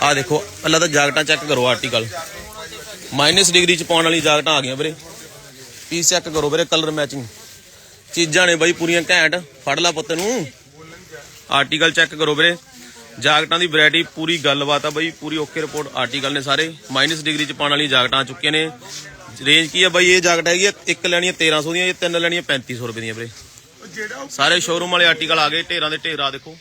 ਆ ਦੇਖੋ ਪਹਿਲਾਂ ਤਾਂ ਜਾਕਟਾਂ ਚੈੱਕ ਕਰੋ ਆਰਟੀਕਲ ਮਾਈਨਸ ਡਿਗਰੀ ਚ ਪਾਉਣ ਵਾਲੀ ਜਾਕਟਾਂ ਆ ਗਈਆਂ ਵੀਰੇ। ਪੀਸ ਚੈੱਕ ਕਰੋ ਵੀਰੇ ਕਲਰ ਮੈਚਿੰਗ ਚੀਜ਼ਾਂ ਨੇ ਬਾਈ ਪੂਰੀਆਂ ਘੈਂਟ ਫੜ ਲਾ ਪੁੱਤ ਨੂੰ ਆਰਟੀਕਲ ਚੈੱਕ ਕਰੋ ਵੀਰੇ। ਜਾਕਟਾਂ ਦੀ ਵੈਰਾਈਟੀ ਪੂਰੀ ਗੱਲਬਾਤ ਆ ਬਾਈ ਪੂਰੀ ਓਕੇ ਰਿਪੋਰਟ ਆਰਟੀਕਲ ਨੇ ਸਾਰੇ। ਮਾਈਨਸ ਡਿਗਰੀ ਚ ਪਾਉਣ ਵਾਲੀਆਂ ਜਾਕਟਾਂ ਆ ਚੁੱਕੀਆਂ ਨੇ। ਰੇਂਜ ਕੀ ਆ ਬਾਈ ਇਹ ਜਾਕਟ ਹੈਗੀ ਇੱਕ ਲੈਣੀ ਆ 1300 ਦੀਆਂ ਇਹ ਤਿੰਨ ਲੈਣੀਆਂ 3500 ਰੁਪਏ ਦੀਆਂ ਵੀਰੇ। ਸਾਰੇ ਸ਼ੋਰੂਮ ਵਾਲੇ ਆਰਟੀਕਲ ਆ ਗਏ ਢੇਰਾਂ ਦੇ ਢੇਰਾ ਦੇਖੋ।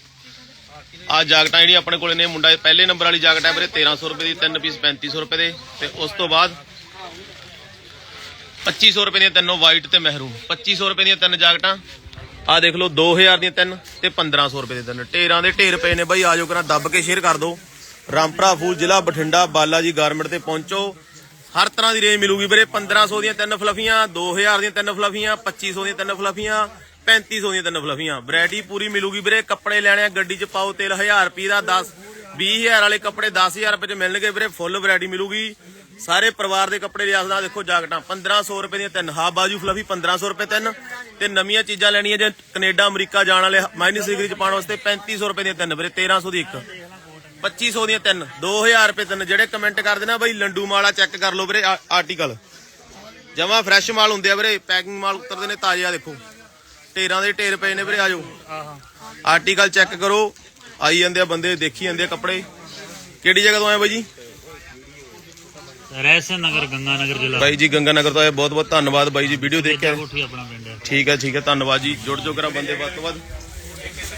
ਆ ਜਾਕਟਾਂ ਜਿਹੜੀ ਆਪਣੇ ਕੋਲੇ ਨੇ, ਮੁੰਡਾ ਪਹਿਲੇ ਨੰਬਰ ਵਾਲੀ ਜਾਕਟ ਹੈ ਵੀਰੇ 1300 ਰੁਪਏ ਦੀ, ਤਿੰਨ ਪੀਸ 3500 ਰੁਪਏ ਦੇ। ਤੇ ਉਸ ਤੋਂ ਬਾਅਦ 2500 ਰੁਪਏ ਦੀਆਂ ਤਿੰਨੋਂ ਵਾਈਟ ਤੇ ਮਹਿਰੂਮ 2500 ਰੁਪਏ ਦੀਆਂ ਤਿੰਨ ਜਾਕਟਾਂ। ਆ ਦੇਖ ਲਓ 2000 ਦੀਆਂ ਤਿੰਨ ਤੇ 1500 ਰੁਪਏ ਦੇ ਤਿੰਨ। ਢੇਰਾਂ ਦੇ ਢੇਰ ਪਏ ਨੇ ਬਾਈ ਆਜੋ ਕਰਾਂ, ਦੱਬ ਕੇ ਸ਼ੇਅਰ ਕਰ ਦਿਓ। ਰਾਮਪਰਾ, ਫੂਲ ਜ਼ਿਲ੍ਹਾ, ਬਠਿੰਡਾ ਬਾਲਾ ਜੀ ਗਾਰਮੈਂਟ ਤੇ ਪਹੁੰਚੋ। ਹਰ ਤਰ੍ਹਾਂ ਦੀ ਰੇਂਜ ਮਿਲੂਗੀ ਵੀਰੇ 1500 ਦੀਆਂ ਤਿੰਨ ਫਲਫੀਆਂ 2000 ਦੀਆਂ ਤਿੰਨ ਫਲਫੀਆਂ 2500 ਦੀਆਂ ਤਿੰਨ ਫਲਫੀਆਂ। 3500 ਦੀਆਂ ਤਿੰਨ ਫਲਫੀਆਂ। ਵੈਰਾਈਟੀ ਪੂਰੀ ਮਿਲੂਗੀ ਵੀਰੇ, ਕੱਪੜੇ ਲੈਣੇ ਆ, ਗੱਡੀ 'ਚ ਪਾਓ ਤੇਲ 1000 ਰੁਪਏ ਦਾ 10 20000 ਵਾਲੇ ਕੱਪੜੇ 10000 ਰੁਪਏ 'ਚ ਮਿਲਣਗੇ ਵੀਰੇ, ਫੁੱਲ ਵੈਰਾਈਟੀ ਮਿਲੂਗੀ। ਸਾਰੇ ਪਰਿਵਾਰ ਦੇ ਕੱਪੜੇ ਲਿਆ ਸਕਦਾ, ਦੇਖੋ ਜਾਕਟਾਂ 1500 ਰੁਪਏ ਦੀਆਂ ਤਿੰਨ ਹਾਂ ਬਾਜੂ ਫਲਫੀ 1500 ਰੁਪਏ ਤਿੰਨ, ਤੇ ਨਵੀਆਂ ਚੀਜ਼ਾਂ ਲੈਣੀਆਂ ਜੇ ਕੈਨੇਡਾ, ਅਮਰੀਕਾ ਜਾਣ ਵਾਲੇ ਮਾਈਨਸ ਡਿਗਰੀ 'ਚ ਪਾਉਣ ਵਾਸਤੇ 3500 ਰੁਪਏ ਦੀਆਂ ਤਿੰਨ ਵੀਰੇ 1300 ਦੀ ਇੱਕ 2500 ਦੀਆਂ ਤਿੰਨ 2000 ਰੁਪਏ ਤਿੰਨ, ਜਿਹੜੇ ਕਮੈਂਟ ਕਰਦੇ ਨਾ ਬਈ, ਲੰਡੂ ਮਾਲਾ ਚੈੱਕ ਕਰ ਲਓ ਵੀਰੇ ਆਰਟੀਕਲ ਜਮਾ ਫਰੈਸ਼ ਮਾਲ ਹੁੰਦੇ ਆ ਵੀਰੇ ਪੈਕਿੰਗ ਮਾਲ ਉਤਰਦੇ ਨੇ ਤਾਜ਼ੇ ਦੇਖੋ। ਢੇਰਾਂ ਦੇ ਢੇਰ ਪਏ ਨੇ ਵੀਰੇ ਆਜੋ। ਆਰਟੀਕਲ ਚੈੱਕ ਕਰੋ। ਆਈ ਜਾਂਦੇ ਆ ਬੰਦੇ ਦੇਖੀ ਜਾਂਦੇ ਆ ਕੱਪੜੇ। ਕਿਹੜੀ ਜਗ੍ਹਾ ਤੋਂ ਆਏ ਬਾਈ ਜੀ? ਰੈਸਨ ਨਗਰ ਗੰਗਾ ਨਗਰ ਜ਼ਿਲ੍ਹਾ। ਬਾਈ ਜੀ ਗੰਗਾ ਨਗਰ ਤੋਂ ਆਏ ਬਹੁਤ ਬਹੁਤ ਧੰਨਵਾਦ ਬਾਈ ਜੀ ਵੀਡੀਓ ਦੇਖ ਕੇ ਆਏ। ਕੋਠੀ ਆਪਣਾ ਪਿੰਡ ਹੈ। ਠੀਕ ਹੈ ਠੀਕ ਹੈ ਧੰਨਵਾਦ ਜੀ। ਜੁੜ ਜੋ ਕਰਾ ਬੰਦੇ ਵੱਧ ਤੋਂ ਵੱਧ।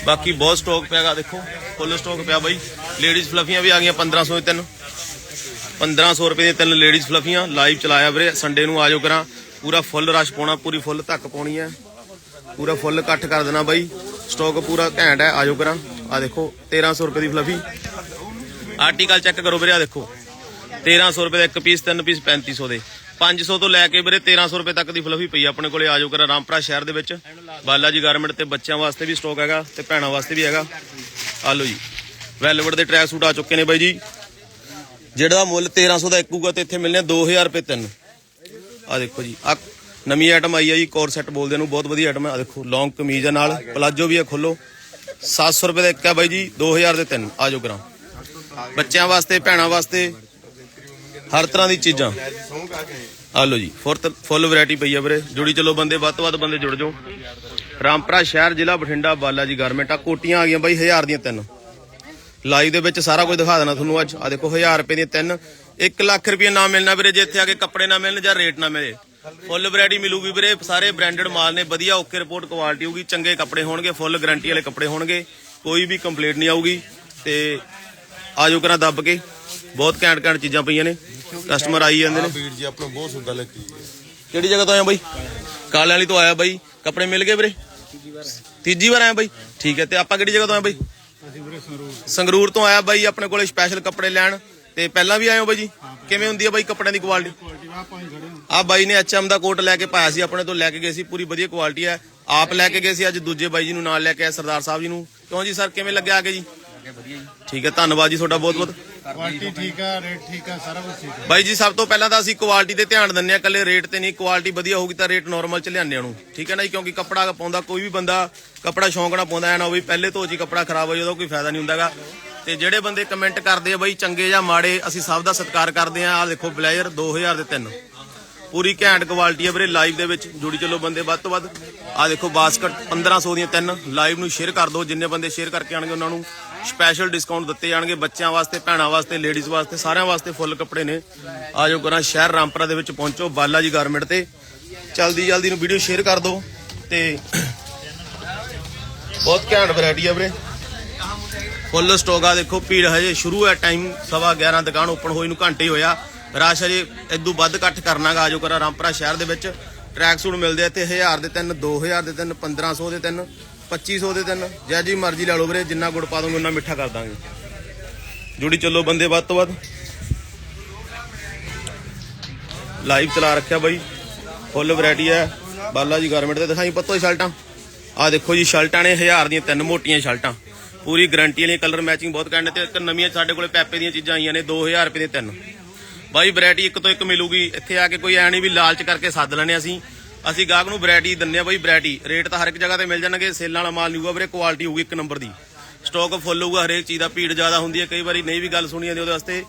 ਬਾਕੀ ਬਹੁਤ ਸਟਾਕ ਪਿਆਗਾ ਦੇਖੋ ਫੁੱਲ ਸਟਾਕ ਪਿਆ ਬਾਈ। ਲੇਡੀਜ਼ ਫਲਫੀਆਂ ਵੀ ਆ ਗਈਆਂ 1500 ਦੇ ਤਿੰਨ। 1500 ਰੁਪਏ ਦੀਆਂ ਤਿੰਨ ਲੇਡੀਜ਼ ਫਲਫੀਆਂ ਲਾਈਵ ਚਲਾਇਆ ਵੀਰੇ ਸੰਡੇ ਨੂੰ ਆਜੋ ਕਰਾਂ। ਪੂਰਾ ਫੁੱਲ ਰਸ਼ ਪਾਉਣਾ ਪੂਰੀ ਫੁੱਲ ਧੱਕ ਪਾਉਣੀ ਹੈ। ਪੂਰਾ ਫੁੱਲ ਇਕੱਠ ਕਰ ਦੇਣਾ ਬਾਈ। ਸਟਾਕ ਪੂਰਾ ਘੈਂਟ ਹੈ, ਆਜੋ ਕਰਾਂ। ਆ ਦੇਖੋ 1300 ਰੁਪਏ ਦੀ ਫਲਫੀ ਆਰਟੀਕਲ ਚੈੱਕ ਕਰੋ ਵੀਰੇ ਆ ਦੇਖੋ। 1300 ਰੁਪਏ ਦਾ ਇੱਕ ਪੀਸ ਤਿੰਨ ਪੀਸ 3500 ਦੇ। 500 ਤੋਂ ਲੈ ਕੇ ਵੀਰੇ 1300 ਰੁਪਏ ਤੱਕ ਦੀ ਫਲਫੀ ਪਈ ਆ ਆਪਣੇ ਕੋਲੇ, ਆਜੋ ਕਰਾਂ ਰਾਮਪੁਰਾ ਸ਼ਹਿਰ ਦੇ ਵਿੱਚ। ਬਾਲਾ ਜੀ ਗਾਰਮੈਂਟ ਤੇ ਬੱਚਿਆਂ ਵਾਸਤੇ ਵੀ ਸਟਾਕ ਹੈਗਾ ਤੇ ਭੈਣਾਂ ਵਾਸਤੇ ਵੀ ਹੈਗਾ। ਆ ਲਓ ਜੀ ਵੈਲਵਟ ਦੇ ਟਰੈਕ ਸੂਟ ਆ ਚੁੱਕੇ ਨੇ ਬਾਈ ਜੀ। ਜਿਹੜਾ ਮੁੱਲ 1300 ਦਾ ਇੱਕੂਗਾ ਤੇ ਇੱਥੇ ਮਿਲਨੇ 2000 ਰੁਪਏ ਤਿੰਨ। ਆ ਦੇਖੋ ਜੀ ਆ ਨਵੀਂ ਆਈਟਮ ਆਈ ਆ ਜੀ ਕੋਰ ਸੈੱਟ ਬੋਲਦੇ ਨੂੰ ਬਹੁਤ ਵਧੀਆ ਆਈਟਮ ਹੈ ਆ ਦੇਖੋ ਲੌਂਗ ਕਮੀਜ਼ ਆ ਨਾਲ ਪਲਾਜੋ ਵੀ ਆ ਖੋਲੋ। 700 ਰੁਪਏ ਦਾ ਇੱਕ ਆ ਬਾਈ ਜੀ 2000 ਦੇ ਤਿੰਨ ਆ ਜਾਓ ਕਰਾਂ ਬੱਚਿਆਂ ਵਾਸਤੇ ਭੈਣਾਂ ਵਾਸਤੇ ਹਰ ਤਰ੍ਹਾਂ ਦੀ ਚੀਜ਼ਾਂ। ਆ ਲਓ ਜੀ ਫੁੱਲ ਫੁੱਲ ਵੈਰਾਈਟੀ ਪਈ ਆ ਵੀਰੇ। ਜੁੜੀ ਚਲੋ ਬੰਦੇ ਵੱਧ ਤੋਂ ਵੱਧ ਬੰਦੇ ਜੁੜ ਜਾਓ। ਰਾਮਪੁਰਾ ਸ਼ਹਿਰ ਜ਼ਿਲ੍ਹਾ ਬਠਿੰਡਾ ਬਾਲਾ ਜੀ ਗਾਰਮੈਂਟ ਆ। ਕੋਟੀਆਂ ਆ ਗਈਆਂ ਬਾਈ 1000 ਦੀਆਂ ਤਿੰਨ। ਲਾਈਵ ਦੇ ਵਿੱਚ ਸਾਰਾ ਕੁਝ ਦਿਖਾ ਦੇਣਾ ਤੁਹਾਨੂੰ ਅੱਜ। ਆ ਦੇਖੋ 1000 ਰੁਪਏ ਦੀਆਂ ਤਿੰਨ। 1 ਲੱਖ ਰੁਪਏ ਨਾ ਮਿਲਣਾ ਵੀਰੇ ਜੇ ਇੱਥੇ ਆ ਕੇ ਕੱਪੜੇ ਨਾ ਮਿਲਣ ਜਾਂ ਰੇਟ ਨਾ ਮਿਲੇ। ਫੁੱਲ ਵੈਰਾਈਟੀ ਮਿਲੂਗੀ ਵੀਰੇ ਸਾਰੇ ਬ੍ਰਾਂਡਡ ਮਾਲ ਨੇ ਵਧੀਆ ਓਕੇ ਰਿਪੋਰਟ ਕੁਆਲਿਟੀ ਹੋਊਗੀ ਚੰਗੇ ਕੱਪੜੇ ਹੋਣਗੇ ਫੁੱਲ ਗਾਰੰਟੀ ਵਾਲੇ ਕੱਪੜੇ ਹੋਣਗੇ ਕੋਈ ਵੀ ਕੰਪਲੇਂਟ ਨਹੀਂ ਆਊਗੀ ਤੇ ਆਜੋ ਕਰਾਂ ਦੱਬ ਕੇ ਬਹੁਤ ਘੈਂਟ ਘੈਂਟ ਚੀਜ਼ਾਂ ਪਈਆਂ ਨੇ ਕਸਟਮਰ ਆਈ ਜਾਂਦੇ ਨੇ। ਵੀਰ ਜੀ ਆਪਣਾ ਬਹੁਤ ਸੁੰਦਰ ਲੱਗੀ ਕਿਹੜੀ ਜਗ੍ਹਾ ਤੋਂ ਆਇਆ ਬਾਈ? ਕਾਲੇ ਵਾਲੀ ਤੋਂ ਆਇਆ ਬਾਈ ਕੱਪੜੇ ਮਿਲ ਗਏ ਵੀਰੇ? ਤੀਜੀ ਵਾਰ ਆਇਆ ਬਾਈ? ਠੀਕ ਹੈ ਤੇ ਆਪਾਂ ਕਿਹੜੀ ਜਗ੍ਹਾ ਤੋਂ ਆਏ ਬਾਈ? ਸੰਗਰੂਰ ਤੋਂ ਆਇਆ ਬਾਈ ਆਪਣੇ ਕੋਲੇ ਸਪੈਸ਼ਲ ਕੱਪੜੇ ਲੈਣ ਤੇ ਪਹਿਲਾਂ ਵੀ ਆਏ ਹੋ ਬਾਈ ਜੀ? ਕਿਵੇਂ ਹੁੰਦੀ ਹੈ ਬਾਈ ਕੱਪੜਿਆਂ ਦੀ ਕੁਆਲਿਟੀ ਆ ਬਾਈ ਨੇ ਐਚਐਮ ਦਾ ਕੋਟ ਲੈ ਕੇ ਪਾਇਆ ਸੀ ਆਪਣੇ ਤੋਂ ਲੈ ਕੇ ਗਏ ਸੀ ਪੂਰੀ ਵਧੀਆ ਕੁਆਲਿਟੀ ਹੈ। ਆਪ ਲੈ ਕੇ ਗਏ ਸੀ ਅੱਜ ਦੂਜੇ ਬਾਈ ਜੀ ਨੂੰ ਨਾਲ ਲੈ ਕੇ ਆਏ ਸਰਦਾਰ ਸਾਹਿਬ ਜੀ ਨੂੰ। ਕਿਉਂ ਜੀ ਸਰ ਕਿਵੇਂ ਲੱਗਿਆ ਆ ਕੇ ਜੀ? ਠੀਕ ਹੈ ਧੰਨਵਾਦ ਜੀ ਤੁਹਾਡਾ ਬਹੁਤ ਬਹੁਤ। ਕੁਆਲਿਟੀ ਠੀਕ ਆ ਰੇਟ ਠੀਕ ਆ ਸਾਰਾ ਕੁਝ ਠੀਕ ਆ। ਬਾਈ ਜੀ ਸਭ ਤੋਂ ਪਹਿਲਾਂ ਤਾਂ ਅਸੀਂ ਕੁਆਲਿਟੀ ਤੇ ਧਿਆਨ ਦਿੰਨੇ ਆ ਕੱਲੇ ਰੇਟ ਤੇ ਨਹੀਂ ਕੁਆਲਿਟੀ ਵਧੀਆ ਹੋਊਗੀ ਤਾਂ ਰੇਟ ਨਾਰਮਲ ਚ ਲਿਆਉਂਦੇ ਉਹਨੂੰ। ਠੀਕ ਹੈ ਨਾ ਜੀ ਕਿਉਂਕਿ ਕੱਪੜਾ ਪਾਉਂਦਾ ਕੋਈ ਵੀ ਬੰਦਾ ਕੱਪੜਾ ਸ਼ੌਂਕ ਨਾਲ ਪਾਉਂਦਾ ਐ ਨਾ ਵੀ ਪਹਿਲੇ ਤੋਂ ਜੀ ਕੱਪੜਾ ਖਰਾਬ ਹੋ ਉਹਦਾ ਕੋਈ ਫਾਇਦਾ ਨਹੀਂ ਹੁੰਦਾਗਾ ਤੇ ਜਿਹੜੇ ਬੰਦੇ ਕਮੈਂਟ ਕਰਦੇ ਆ ਬਾਈ ਚੰਗੇ ਜਾਂ ਮਾੜੇ ਅਸੀਂ ਸਭ ਦਾ ਸਤਿਕਾਰ ਕਰਦੇ ਆ ਆ ਦੇਖੋ ਬਲੇਜ਼ਰ 2000 ਦੇ ਤਿੰਨ। ਪੂਰੀ ਘੈਂਟ ਕੁਆਲਿਟੀ ਹੈ ਵੀਰੇ ਲਾਈਵ ਦੇ ਵਿੱਚ। ਜੁੜੀ ਚੱਲੋ ਬੰਦੇ, ਵੱਧ ਤੋਂ ਵੱਧ। ਆ ਦੇਖੋ ਬਾਸਕਟ 1500 ਦੀਆਂ ਤਿੰਨ। ਲਾਈਵ ਨੂੰ ਸ਼ੇਅਰ ਕਰ ਦਿਓ, ਜਿੰਨੇ ਬੰਦੇ ਸ਼ੇਅਰ ਕਰਕੇ ਆਣਗੇ ਉਹਨਾਂ ਨੂੰ। ਸਪੈਸ਼ਲ ਡਿਸਕਾਊਂਟ ਦਿੱਤੇ ਜਾਣਗੇ ਬੱਚਿਆਂ ਵਾਸਤੇ, ਭੈਣਾਂ ਵਾਸਤੇ ਲੇਡੀਜ਼ ਵਾਸਤੇ, ਸਾਰਿਆਂ ਵਾਸਤੇ ਫੁੱਲ ਕੱਪੜੇ ਨੇ। ਆਜੋ ਕਰਾਂ, ਸ਼ਹਿਰ ਰਾਮਪੁਰਾ ਦੇ ਵਿੱਚ ਪਹੁੰਚੋ ਬਾਲਾ ਜੀ ਗਾਰਮੈਂਟ ਤੇ। ਜਲਦੀ ਜਲਦੀ ਨੂੰ ਵੀਡੀਓ ਸ਼ੇਅਰ ਕਰ ਦਿਓ ਤੇ ਬਹੁਤ ਘੈਂਟ ਵੈਰਾਈਟੀ ਆ ਵੀਰੇ। ਫੁੱਲ ਸਟਾਕ ਆ, ਦੇਖੋ, ਭੀੜ ਹਜੇ ਸ਼ੁਰੂ ਹੈ ਟਾਈਮ ਸਵਾ 11 ਦੁਕਾਨ ਓਪਨ ਹੋਈ ਨੂੰ ਘੰਟੇ ਹੋਇਆ। ਰਸ਼ ਹਜੇ ਇਦੋਂ ਵੱਧ ਇਕੱਠ ਕਰਨਾਗਾ, ਆਜੋ ਕਰਾਂ ਰਾਮਪੁਰਾ ਸ਼ਹਿਰ ਦੇ ਵਿੱਚ। ਟਰੈਕ ਸੂਟ ਮਿਲਦੇ ਆ ਇੱਥੇ 1000 ਦੇ ਤਿੰਨ 2000 ਦੇ ਤਿੰਨ 1500 ਦੇ ਤਿੰਨ 2500 ਦੇ ਤਿੰਨ। ਜੈ ਜੀ ਮਰਜ਼ੀ ਲੈ ਲਓ ਵੀਰੇ, ਜਿੰਨਾ ਗੁੜ ਪਾ ਦੋਗੇ ਉਨਾ ਮਿੱਠਾ ਕਰ ਦਾਂਗੇ। ਜੁੜੀ ਚੱਲੋ ਬੰਦੇ ਵੱਧ ਤੋਂ ਵੱਧ। ਲਾਈਵ ਚਲਾ ਰੱਖਿਆ ਬਾਈ। ਫੁੱਲ ਵੈਰਾਈਟੀ ਹੈ ਬਾਲਾ ਜੀ ਗਾਰਮੈਂਟ ਤੇ ਦਿਖਾਈ ਪੱਤੋ ਹੀ ਸ਼ਰਟਾਂ। ਆ ਦੇਖੋ ਜੀ, ਸ਼ਰਟਾਂ ਨੇ 1000 ਦੀਆਂ ਤਿੰਨ ਮੋਟੀਆਂ ਸ਼ਰਟਾਂ। ਪੂਰੀ ਗਾਰੰਟੀ ਵਾਲੀਆਂ ਕਲਰ ਮੈਚਿੰਗ ਬਹੁਤ ਕਹਿੰਦੇ ਤੇ ਇੱਕ ਨਵੀਆਂ ਸਾਡੇ ਕੋਲੇ ਪੈਪੇ ਦੀਆਂ ਚੀਜ਼ਾਂ ਆਈਆਂ ਨੇ 2000 ਰੁਪਏ ਦੀਆਂ ਤਿੰਨ। ਬਾਈ, ਵੈਰਾਈਟੀ ਇੱਕ ਤੋਂ ਇੱਕ ਮਿਲੂਗੀ। ਇੱਥੇ ਆ ਕੇ ਕੋਈ ਐ ਨਹੀਂ ਵੀ ਲਾਲਚ ਕਰਕੇ ਸੱਦ ਲੈਣੇ ਅਸੀਂ। ਅਸੀਂ ਗਾਹਕ ਨੂੰ ਵੈਰਾਈਟੀ ਦਿੰਨੇ ਆ ਬਾਈ, ਵੈਰਾਈਟੀ। ਰੇਟ ਤਾਂ ਹਰ ਇੱਕ ਜਗ੍ਹਾ ਤੇ ਮਿਲ ਜਾਣਗੇ। ਸੇਲਾਂ ਵਾਲਾ ਮਾਲ ਨਹੀਂ ਹੋਊਗਾ ਵੀਰੇ, ਕੁਆਲਿਟੀ ਹੋਊਗੀ ਇੱਕ ਨੰਬਰ ਦੀ। ਸਟਾਕ ਫੁੱਲ ਹੋਊਗਾ, ਹਰੇਕ ਚੀਜ਼ ਦਾ ਭੀੜ ਜ਼ਿਆਦਾ ਹੁੰਦੀ ਹੈ। ਕਈ ਵਾਰੀ ਨਹੀਂ ਵੀ ਗੱਲ ਸੁਣੀ ਜਾਂਦੀ ਉਹਦੇ ਵਾਸਤੇ।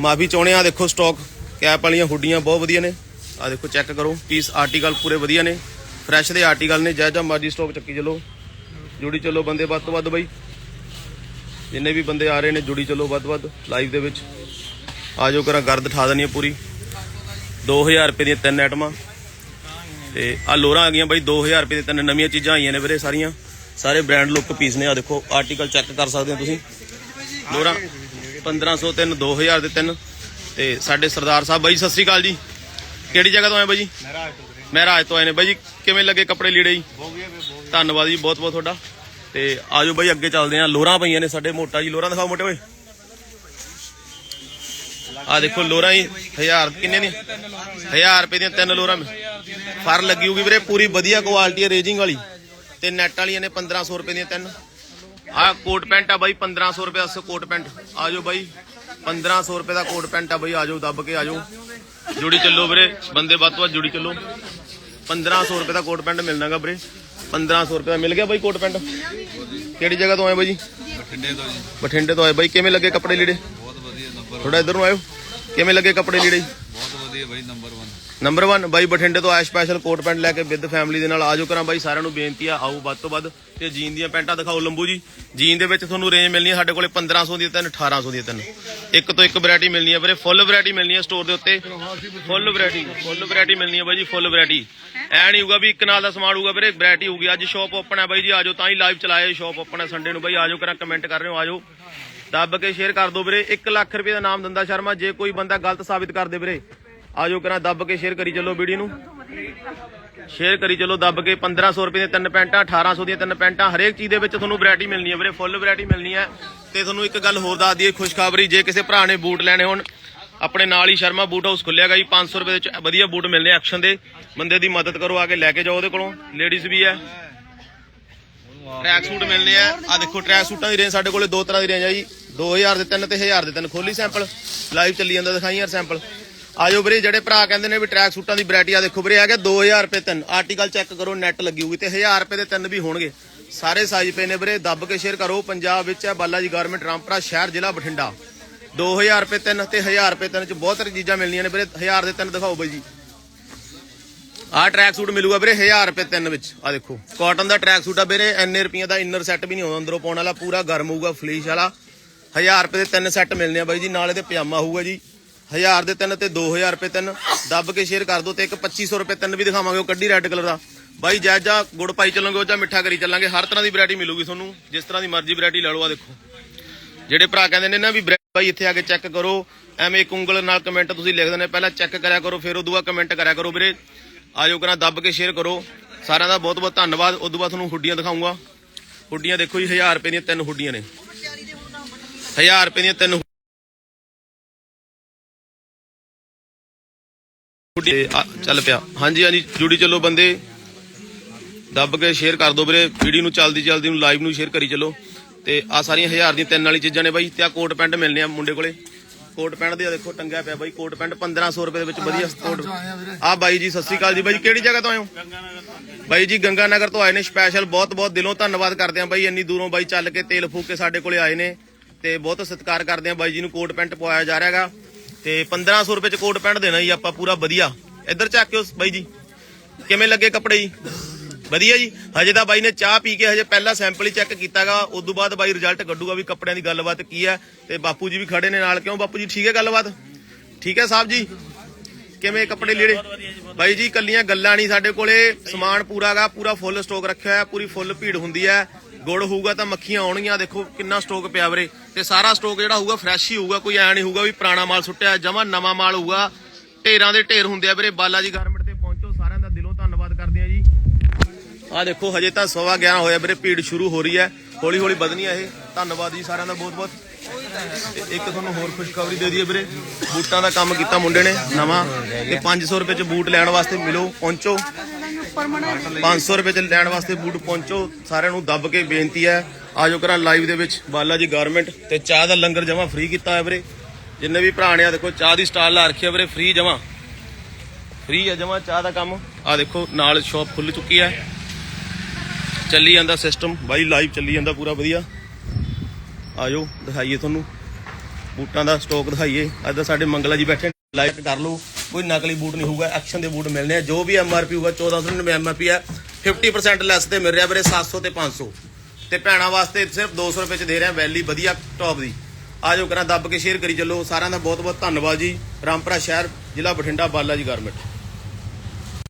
ਮਾਫੀ ਚਾਹੁੰਦੇ ਆ ਦੇਖੋ ਸਟਾਕ, ਕੈਪ ਵਾਲੀਆਂ ਹੁੱਡੀਆਂ ਬਹੁਤ ਵਧੀਆ ਨੇ। ਆ ਦੇਖੋ, ਚੈੱਕ ਕਰੋ, ਪੀਸ ਆਰਟੀਕਲ ਪੂਰੇ ਵਧੀਆ ਨੇ। ਫਰੈਸ਼ ਦੇ ਆਰਟੀਕਲ ਨੇ ਜਿਹੜਾ ਮਰਜ਼ੀ ਸਟਾਕ ਚੱਕੀ ਚਲੋ। ਜੁੜੀ ਚੱਲੋ ਬੰਦੇ ਵੱਧ ਤੋਂ ਵੱਧ ਬਾਈ। ਜਿੰਨੇ ਵੀ ਬੰਦੇ ਆ ਰਹੇ ਨੇ, ਜੁੜੀ ਚੱਲੋ ਵੱਧ ਤੋਂ ਵੱਧ, ਲਾਈਵ ਦੇ ਵਿੱਚ। ਆ ਜਾਓ ਕਰਾਂ ਗਰਦ ਠਾ ਦੇਣੀ ਹੈ ਪੂਰੀ। 2000 ਰੁਪਏ ਦੀਆਂ ਤਿੰਨ ਆਈਟਮਾਂ ਤੇ ਆ ਲੋਰਾਂ ਆ ਗਈਆਂ ਬਾਈ 2000 ਰੁਪਏ ਦੀਆਂ ਤਿੰਨ ਨਵੀਆਂ ਚੀਜ਼ਾਂ ਆਈਆਂ ਨੇ ਵੀਰੇ ਸਾਰੀਆਂ। ਸਾਰੇ ਬ੍ਰਾਂਡ ਲੁੱਕ ਪੀਸ ਨੇ ਆ ਦੇਖੋ ਆਰਟੀਕਲ ਚੈੱਕ ਕਰ ਸਕਦੇ ਹੋ ਤੁਸੀਂ। ਲੋਰਾਂ 1500 ਤਿੰਨ 2000 ਦੇ ਤਿੰਨ। ਤੇ ਸਾਡੇ ਸਰਦਾਰ ਸਾਹਿਬ, ਬਾਈ, ਸਤਿ ਸ੍ਰੀ ਅਕਾਲ ਜੀ। ਕਿਹੜੀ ਜਗ੍ਹਾ ਤੋਂ ਆਏ ਬਾਈ ਜੀ? ਮੈਂ ਰਾਜ ਤੋਂ ਆਏ ਨੇ। ਬਾਈ ਜੀ, ਕਿਵੇਂ ਲੱਗੇ ਕੱਪੜੇ ਲੀੜੇ ਜੀ? ਧੰਨਵਾਦ ਜੀ ਬਹੁਤ ਬਹੁਤ ਤੁਹਾਡਾ। ਤੇ ਆਜੋ ਬਾਈ, ਅੱਗੇ ਚੱਲਦੇ ਆਂ ਲੋਰਾਂ ਪਈਆਂ ਨੇ ਸਾਡੇ, ਮੋਟਾ ਜੀ, ਲੋਰਾਂ ਦਿਖਾਓ ਮੋਟੇ ਓਏ ਆ ਦੇਖੋ ਲੋਰਾਂ ਹੀ 1000 ਕਿੰਨੇ ਦੀਆਂ 1000 ਰੁਪਏ ਦੀਆਂ ਤਿੰਨ ਲੋਰਾਂ ਫਰ ਲੱਗੀ ਹੋਊਗੀ ਵੀਰੇ ਪੂਰੀ ਵਧੀਆ ਕੁਆਲਿਟੀ ਹੈ ਰੇਜਿੰਗ ਵਾਲੀ। ਤੇ ਨੈਟ ਵਾਲੀਆਂ ਨੇ 1500 ਰੁਪਏ ਦੀਆਂ ਤਿੰਨ। ਆ ਕੋਟ ਪੈਂਟ ਆ ਬਾਈ 1500 ਰੁਪਏ ਦਾ ਕੋਟ ਪੈਂਟ ਆਜੋ ਬਾਈ 1500 ਰੁਪਏ ਦਾ ਕੋਟ ਪੈਂਟ ਆ ਬਾਈ ਆਜੋ ਦੱਬ ਕੇ ਆਜੋ ਜੁੜੀ ਚੱਲੋ ਵੀਰੇ ਬੰਦੇ ਵੱਧ ਤੋਂ ਵੱਧ ਜੁੜੀ ਚੱਲੋ। 1500 ਰੁਪਏ ਦਾ ਕੋਟ ਪੈਂਟ ਮਿਲਣਾਗਾ ਵੀਰੇ। 1500 ਰੁਪਏ ਦਾ ਮਿਲ ਗਿਆ ਬਾਈ ਕੋਟ ਪੈਂਟ ਕਿਹੜੀ ਜਗ੍ਹਾ ਤੋਂ ਆਏ ਬਾਈ ਜੀ? ਬਠਿੰਡੇ ਤੋਂ ਜੀ। ਬਠਿੰਡੇ ਤੋਂ ਆਏ ਬਾਈ ਕਿਵੇਂ ਲੱਗੇ ਕੱਪੜੇ ਲੀੜੇ? ਥੋੜਾ ਇੱਧਰ ਨੂੰ ਆਇਓ। ਕਿਵੇਂ ਲੱਗੇ ਕੱਪੜੇ ਲੀੜੇ? ਬਹੁਤ ਵਧੀਆ ਬਾਈ ਨੰਬਰ 1 ਨੰਬਰ 1 ਬਾਈ ਬਠਿੰਡੇ ਤੋਂ ਆਇਆ ਸਪੈਸ਼ਲ ਕੋਟ ਪੈਂਟ ਲੈ ਕੇ ਵਿਦ ਫੈਮਿਲੀ ਦੇ ਨਾਲ। ਆਜੋ ਕਰਾਂ ਬਾਈ ਸਾਰਿਆਂ ਨੂੰ ਬੇਨਤੀ ਆ ਆਓ ਵੱਧ ਤੋਂ ਵੱਧ। ਤੇ ਜੀਨ ਦੀਆਂ ਪੈਂਟਾਂ ਦਿਖਾਓ ਲੰਬੂ ਜੀ। ਜੀਨ ਦੇ ਵਿੱਚ ਤੁਹਾਨੂੰ ਰੇਂਜ ਮਿਲਣੀ ਹੈ ਸਾਡੇ ਕੋਲੇ 1500 ਦੀਆਂ ਤਿੰਨ 1800 ਦੀਆਂ ਤਿੰਨ। ਇੱਕ ਤੋਂ ਇੱਕ ਵੈਰਾਈਟੀ ਮਿਲਣੀ ਹੈ ਵੀਰੇ ਫੁੱਲ ਵੈਰਾਈਟੀ ਮਿਲਣੀ ਹੈ ਸਟੋਰ ਦੇ ਉੱਤੇ। ਫੁੱਲ ਵੈਰਾਈਟੀ ਫੁੱਲ ਵੈਰਾਈਟੀ ਮਿਲਣੀ ਹੈ ਬਾਈ ਜੀ ਫੁੱਲ ਵੈਰਾਈਟੀ ਐ ਨਹੀਂ ਹੋਊਗਾ ਵੀ ਇੱਕ ਨਾਲ ਦਾ ਸਮਾਨ ਹੋਊਗਾ ਵੀਰੇ ਵੈਰਾਈਟੀ ਹੋਊਗੀ। ਅੱਜ ਸ਼ਾਪ ਓਪਨ ਹੈ ਬਾਈ ਜੀ ਆਜੋ ਤਾਂ ਹੀ ਲਾਈਵ ਚਲਾਇਆ ਸ਼ਾਪ ਓਪਨ ਹੈ ਸੰਡੇ ਨੂੰ। ਬਾਈ ਆਜੋ ਕਰਾਂ ਕਮੈਂਟ ਕਰ ਰਹੇ ਹੋ ਆਜੋ। ਦੱਬ ਕੇ ਸ਼ੇਅਰ ਕਰ ਦਿਓ ਵੀਰੇ। 1 ਲੱਖ ਰੁਪਏ ਦਾ ਨਾਮ ਦਿੰਦਾ ਸ਼ਰਮਾ ਜੇ ਕੋਈ ਬੰਦਾ ਗਲਤ ਸਾਬਿਤ ਕਰ ਦੇ ਵੀਰੇ ਆਜੋ ਕਰਾਂ ਦੱਬ ਕੇ ਸ਼ੇਅਰ ਕਰੀ ਚੱਲੋ ਵੀਡੀਓ ਨੂੰ। ਸ਼ੇਅਰ ਕਰੀ ਚੱਲੋ ਦੱਬ ਕੇ 1500 ਰੁਪਏ ਦੀਆਂ ਤਿੰਨ ਪੈਂਟਾਂ 1800 ਦੀਆਂ ਤਿੰਨ ਪੈਂਟਾਂ ਹਰੇਕ ਚੀਜ਼ ਦੇ ਵਿੱਚ ਤੁਹਾਨੂੰ ਵੈਰਾਈਟੀ ਮਿਲਣੀ ਹੈ ਵੀਰੇ ਫੁੱਲ ਵੈਰਾਈਟੀ ਮਿਲਣੀ ਹੈ। ਤੇ ਤੁਹਾਨੂੰ ਇੱਕ ਗੱਲ ਹੋਰ ਦੱਸ ਦਈਏ ਖੁਸ਼ਖਬਰੀ ਜੇ ਕਿਸੇ ਭਰਾ ਨੇ ਬੂਟ ਲੈਣੇ ਹੋਣ ਆਪਣੇ ਨਾਲ ਹੀ ਸ਼ਰਮਾ ਬੂਟ ਹਾਊਸ ਖੁੱਲਿਆਗਾ ਜੀ 500 ਰੁਪਏ ਦੇ ਵਿੱਚ ਵਧੀਆ ਬੂਟ ਮਿਲਨੇ ਐਕਸ਼ਨ ਦੇ। ਬੰਦੇ ਦੀ ਮਦਦ ਕਰੋ ਆ ਕੇ ਲੈ ਕੇ ਜਾਓ ਉਹਦੇ ਕੋਲੋਂ ਲੇਡੀਜ਼ ਵੀ ਹੈ। ਟਰੈਕ ਸੂਟ ਮਿਲਨੇ ਆ। ਆ ਦੇਖੋ ਟਰੈਕ ਸੂਟਾਂ ਦੀ ਰੇਂਜ ਸਾਡੇ ਕੋਲੇ ਦੋ ਤਰ੍ਹਾਂ ਦੀ ਰੇਂਜ ਆ ਜੀ। 2000 ਦੇ ਤਿੰਨ ਤੇ 1000 ਦੇ ਤਿੰਨ ਖੋਲੀ ਸੈਂਪਲ। ਲਾਈਵ ਚੱਲੀ ਜਾਂਦਾ, ਦਿਖਾਈ ਯਾਰ ਸੈਂਪਲ। ਆਜੋ ਵੀਰੇ, ਜਿਹੜੇ ਭਰਾ ਕਹਿੰਦੇ ਨੇ ਵੀ ਟਰੈਕ ਸੂਟਾਂ ਦੀ ਵੈਰਾਈਟੀ ਆ, ਦੇਖੋ ਵੀਰੇ ਆ ਗਿਆ 2000 ਰੁਪਏ ਤਿੰਨ। ਆਰਟੀਕਲ ਚੈੱਕ ਕਰੋ ਨੈਟ ਲੱਗੀ ਹੋਊਗੀ ਤੇ 1000 ਰੁਪਏ ਦੇ ਤਿੰਨ ਵੀ ਹੋਣਗੇ। ਸਾਰੇ ਸਾਈਜ਼ ਪਏ ਨੇ ਵੀਰੇ, ਦੱਬ ਕੇ ਸ਼ੇਅਰ ਕਰੋ। ਪੰਜਾਬ ਵਿੱਚ ਹੈ ਬਾਲਾ ਜੀ ਗਾਰਮੈਂਟ ਰਾਮਪੁਰਾ ਸ਼ਹਿਰ, ਜ਼ਿਲ੍ਹਾ ਬਠਿੰਡਾ। 2000 ਰੁਪਏ ਤਿੰਨ ਤੇ 1000 ਰੁਪਏ ਤਿੰਨ ਚ ਬਹੁਤ ਸਾਰੀਆਂ ਚੀਜ਼ਾਂ ਮਿਲਣੀਆਂ ਨੇ ਵੀਰੇ। 1000 ਦੇ ਤਿੰਨ ਦਿਖਾਓ ਬਾਈ ਜੀ। ਆਹ ਟਰੈਕ ਸੂਟ ਮਿਲੂਗਾ ਵੀਰੇ 1000 ਰੁਪਏ ਤਿੰਨ ਵਿੱਚ। ਆ ਦੇਖੋ ਕਾਟਨ ਦਾ ਟਰੈਕ ਸੂਟ ਆ ਵੀਰੇ, ਇੰਨੇ ਰੁਪਈਆਂ ਦਾ ਇਨਰ ਸੈੱਟ ਵੀ ਨਹੀਂ ਆਉਂਦਾ, ਅੰਦਰੋਂ ਪਾਉਣ ਵਾਲਾ, ਪੂਰਾ ਗਰਮ ਹੋਊਗਾ ਫਲੀਸ਼ ਵਾਲਾ। 1000 ਰੁਪਏ ਦੇ ਤਿੰਨ ਸੈੱਟ ਮਿਲਨੇ ਆ ਬਾਈ ਜੀ, ਨਾਲ ਇਹਦੇ ਪਜਾਮਾ ਹੋਊਗਾ ਜੀ। 1000 ਦੇ ਤਿੰਨ ਤੇ 2000 ਰੁਪਏ ਤਿੰਨ, ਦੱਬ ਕੇ ਸ਼ੇਅਰ ਕਰ ਦਿਓ ਤੇ ਇੱਕ 2500 ਰੁਪਏ ਤਿੰਨ ਵੀ ਦਿਖਾਵਾਂਗੇ ਉਹ ਕੱਢੀ ਰੈੱਡ ਕਲਰ ਦਾ। ਬਾਈ ਜਾਇਜਾ ਗੁੜ ਪਾਈ ਚੱਲਾਂਗੇ, ਉਹ ਜਾਂ ਮਿੱਠਾ ਕਰੀ ਚੱਲਾਂਗੇ, ਹਰ ਤਰ੍ਹਾਂ ਦੀ ਵੈਰਾਈਟੀ ਮਿਲੂਗੀ ਤੁਹਾਨੂੰ, ਜਿਸ ਤਰ੍ਹਾਂ ਦੀ ਮਰਜ਼ੀ ਵੈਰਾਈਟੀ ਲੈ ਲਓ ਆ ਦੇਖੋ। ਜਿਹੜੇ ਭਰਾ ਕਹਿੰਦੇ ਨੇ ਨਾ ਵੀ ਬਾਈ ਇੱਥੇ ਆ ਕੇ ਚੈੱਕ ਕਰੋ, ਐਵੇਂ ਇੱਕ ਉਂਗਲ ਨਾਲ ਕਮੈਂਟ ਤੁਸੀਂ ਲਿਖ ਦਿੰਦੇ, ਪਹਿਲਾਂ ਚੈੱਕ ਕਰਿਆ ਕਰੋ, ਫਿਰ ਉਦੋਂ ਬਾਅਦ ਕਮੈਂਟ ਕਰਿਆ ਕਰੋ ਵੀਰੇ। ਆਜੋ ਕਰਾਂ, ਦੱਬ ਕੇ ਸ਼ੇਅਰ ਕਰੋ। ਸਾਰਿਆਂ ਦਾ ਬਹੁਤ ਬਹੁਤ ਧੰਨਵਾਦ ਉਦੋਂ ਬਾਅਦ ਤੁਹਾਨੂੰ ਹੁੱਡੀਆਂ ਦਿਖਾਉਂਗਾ ਹੁੱਡੀਆਂ ਦੇਖੋ ਜੀ 1000 ਰੁਪਏ ਦੀਆਂ ਤਿੰਨ ਹੁੱਡੀਆਂ ਨੇ। 1000 ਰੁਪਏ ਦੀਆਂ ਤਿੰਨ ਚੱਲ ਪਿਆ। ਹਾਂਜੀ ਹਾਂਜੀ ਜੁੜੀ ਚੱਲੋ ਬੰਦੇ। ਦੱਬ ਕੇ ਸ਼ੇਅਰ ਕਰ ਦਿਓ ਵੀਰੇ। ਵੀਡੀਓ ਨੂੰ ਚੱਲਦੀ ਚੱਲਦੀ ਨੂੰ ਲਾਈਵ ਨੂੰ ਸ਼ੇਅਰ ਕਰੀ ਚੱਲੋ। ਤੇ ਆ ਸਾਰੀਆਂ 1000 ਦੀਆਂ ਤਿੰਨ ਵਾਲੀ ਚੀਜ਼ਾਂ ਨੇ ਬਾਈ। ਤੇ ਆ ਕੋਟ ਪੈਂਟ ਮਿਲਨੇ ਆ ਮੁੰਡੇ ਕੋਲੇ। ਕੋਟ ਪੈਂਟ ਦੇ ਦੇਖੋ ਟੰਗਿਆ ਪਿਆ ਬਾਈ। ਕੋਟ ਪੈਂਟ 1500 ਰੁਪਏ ਦੇ ਵਿੱਚ ਵਧੀਆ ਕੋਟ। ਆ ਬਾਈ ਜੀ ਸਤਿ ਸ੍ਰੀ ਅਕਾਲ ਜੀ। ਬਾਈ ਕਿਹੜੀ ਜਗ੍ਹਾ ਤੋਂ ਆਏ ਹੋ? ਬਾਈ ਜੀ ਗੰਗਾ ਨਗਰ ਤੋਂ ਆਏ ਨੇ। ਸਪੈਸ਼ਲ ਬਹੁਤ ਬਹੁਤ ਦਿਲੋਂ ਧੰਨਵਾਦ ਕਰਦੇ ਆ ਬਾਈ। ਇੰਨੀ ਦੂਰੋਂ ਬਾਈ ਚੱਲ ਕੇ ਤੇਲ ਫੂਕ ਕੇ ਸਾਡੇ ਕੋਲੇ ਆਏ ਨੇ। ਤੇ ਬਹੁਤ ਸਤਿਕਾਰ ਕਰਦੇ ਆ ਬਾਈ ਜੀ ਨੂੰ, ਕੋਟ ਪੈਂਟ ਪਵਾਇਆ ਜਾ ਰਿਹਾਗਾ ਤੇ 1500 ਰੁਪਏ ਚ ਕੋਟ ਪੈਂਟ ਦੇਣਾ ਜੀ ਆਪਾਂ ਪੂਰਾ ਵਧੀਆ। ਇੱਧਰ ਚੱਕ ਕੇ ਬਾਈ ਜੀ। ਕਿਵੇਂ ਲੱਗੇ ਕੱਪੜੇ ਜੀ? ਵਧੀਆ ਜੀ। ਹਜੇ ਤਾਂ ਬਾਈ ਨੇ ਚਾਹ ਪੀ ਕੇ ਹਜੇ ਪਹਿਲਾ ਸੈਂਪਲ ਹੀ ਚੈੱਕ ਕੀਤਾਗਾ। ਉਸ ਤੋਂ ਬਾਅਦ ਬਾਈ ਰਿਜ਼ਲਟ ਕੱਢੂਗਾ ਵੀ ਕੱਪੜਿਆਂ ਦੀ ਗੱਲਬਾਤ ਕੀ ਹੈ। ਤੇ ਬਾਪੂ ਜੀ ਵੀ ਖੜੇ ਨੇ ਨਾਲ। ਕਿਉਂ ਬਾਪੂ ਜੀ, ਠੀਕ ਹੈ ਗੱਲਬਾਤ? ਠੀਕ ਹੈ ਸਾਹਿਬ ਜੀ। ਕਿਵੇਂ ਕੱਪੜੇ ਲੀੜੇ? ਬਾਈ ਜੀ ਕੱਲੀਆਂ ਗੱਲਾਂ ਨਹੀਂ ਸਾਡੇ ਕੋਲੇ। ਸਮਾਨ ਪੂਰਾਗਾ, ਪੂਰਾ ਫੁੱਲ ਸਟਾਕ ਰੱਖਿਆ ਹੋਇਆ, ਪੂਰੀ ਫੁੱਲ ਭੀੜ ਹੁੰਦੀ ਹੈ। ਗੁੜ ਹੋਊਗਾ ਤਾਂ ਮੱਖੀਆਂ ਆਉਣਗੀਆਂ। ਦੇਖੋ ਕਿੰਨਾ ਸਟਾਕ ਪਿਆ ਵੀਰੇ। ਤੇ ਸਾਰਾ ਸਟਾਕ ਜਿਹੜਾ ਹੋਊਗਾ ਫਰੈਸ਼ ਹੀ ਹੋਊਗਾ ਕੋਈ ਐ ਨਹੀਂ ਹੋਊਗਾ ਵੀ ਪੁਰਾਣਾ ਮਾਲ ਸੁੱਟਿਆ ਜਮਾ ਨਵਾਂ ਮਾਲ ਹੋਊਗਾ। ਢੇਰਾਂ ਦੇ ਢੇਰ ਹੁੰਦੇ ਆ ਵੀਰੇ ਬਾਲਾ ਜੀ ਗਾਰਮੈਂਟ ਤੇ ਪਹੁੰਚੋ ਸਾਰਿਆਂ ਦਾ ਦਿਲੋਂ ਧੰਨਵਾਦ ਕਰਦੇ ਆ ਜੀ। ਆ ਦੇਖੋ ਹਜੇ ਤਾਂ ਸਵਾ 11 ਹੋਇਆ ਵੀਰੇ ਭੀੜ ਸ਼ੁਰੂ ਹੋ ਰਹੀ ਹੈ। ਹੌਲੀ ਹੌਲੀ ਵਧਣੀ ਹੈ ਇਹ। ਧੰਨਵਾਦ ਜੀ ਸਾਰਿਆਂ ਦਾ ਬਹੁਤ ਬਹੁਤ। ਇੱਕ ਤੁਹਾਨੂੰ ਹੋਰ ਖੁਸ਼ਖਬਰੀ ਦੇ ਦਈਏ ਵੀਰੇ ਬੂਟਾਂ ਦਾ ਕੰਮ ਕੀਤਾ ਮੁੰਡੇ ਨੇ ਨਵਾਂ ਤੇ 500 ਰੁਪਏ ਚ ਬੂਟ ਲੈਣ ਵਾਸਤੇ ਮਿਲੋ ਪਹੁੰਚੋ। 500 ਰੁਪਏ ਚ ਲੈਣ ਵਾਸਤੇ ਬੂਟ ਪਹੁੰਚੋ ਸਾਰਿਆਂ ਨੂੰ ਦੱਬ ਕੇ ਬੇਨਤੀ ਹੈ। ਆਜੋ ਕਰਾਂ ਲਾਈਵ ਦੇ ਵਿੱਚ। ਬਾਲਾ ਜੀ ਗਾਰਮੈਂਟ ਤੇ ਚਾਹ ਦਾ ਲੰਗਰ ਜਮਾ ਫ੍ਰੀ ਕੀਤਾ ਹੋਇਆ ਵੀਰੇ। ਜਿੰਨੇ ਵੀ ਭਰਾ ਨੇ ਆ ਦੇਖੋ, ਚਾਹ ਦੀ ਸਟਾਲ ਲਾ ਰੱਖੀ ਹੈ ਵੀਰੇ ਫ੍ਰੀ ਜਮਾ। ਫ੍ਰੀ ਹੈ ਜਮਾ ਚਾਹ ਦਾ ਕੰਮ। ਆ ਦੇਖੋ, ਨਾਲ ਸ਼ਾਪ ਖੁੱਲ ਚੁੱਕੀ ਹੈ ਚੱਲੀ ਜਾਂਦਾ ਸਿਸਟਮ ਬਾਈ ਲਾਈਵ ਚੱਲੀ ਜਾਂਦਾ ਪੂਰਾ ਵਧੀਆ। ਆਜੋ, ਦਿਖਾਈਏ ਤੁਹਾਨੂੰ। ਬੂਟਾਂ ਦਾ ਸਟਾਕ ਦਿਖਾਈਏ। ਅੱਜ ਤਾਂ ਸਾਡੇ ਮੰਗਲਾ ਜੀ ਬੈਠੇ ਲਾਈਕ ਕਰ ਲਓ। ਕੋਈ ਨਕਲੀ ਬੂਟ ਨਹੀਂ ਹੋਊਗਾ। ਐਕਸ਼ਨ ਦੇ ਬੂਟ ਮਿਲਨੇ ਆ। ਜੋ ਵੀ ਐਮਆਰਪੀ ਹੋਊਗਾ 1499 ਐਮਆਰਪੀ ਹੈ 50% ਲੈਸ ਤੇ ਮਿਲ ਰਿਹਾ ਵੀਰੇ 700 ਤੇ 500 ਤੇ ਭੈਣਾਂ ਵਾਸਤੇ ਸਿਰਫ 200 ਰੁਪਏ ਚ ਦੇ ਰਿਹਾ ਵੈਲੀ, ਵਧੀਆ ਟੌਪ ਦੀ। ਆਜੋ ਕਰਾਂ, ਦੱਬ ਕੇ ਸ਼ੇਅਰ ਕਰੀ ਚੱਲੋ। ਸਾਰਿਆਂ ਦਾ ਬਹੁਤ ਬਹੁਤ ਧੰਨਵਾਦ ਜੀ। ਰਾਮਪੁਰਾ ਸ਼ਹਿਰ, ਜ਼ਿਲ੍ਹਾ ਬਠਿੰਡਾ, ਬਾਲਾ ਜੀ, ਗਾਰਮੈਂਟ।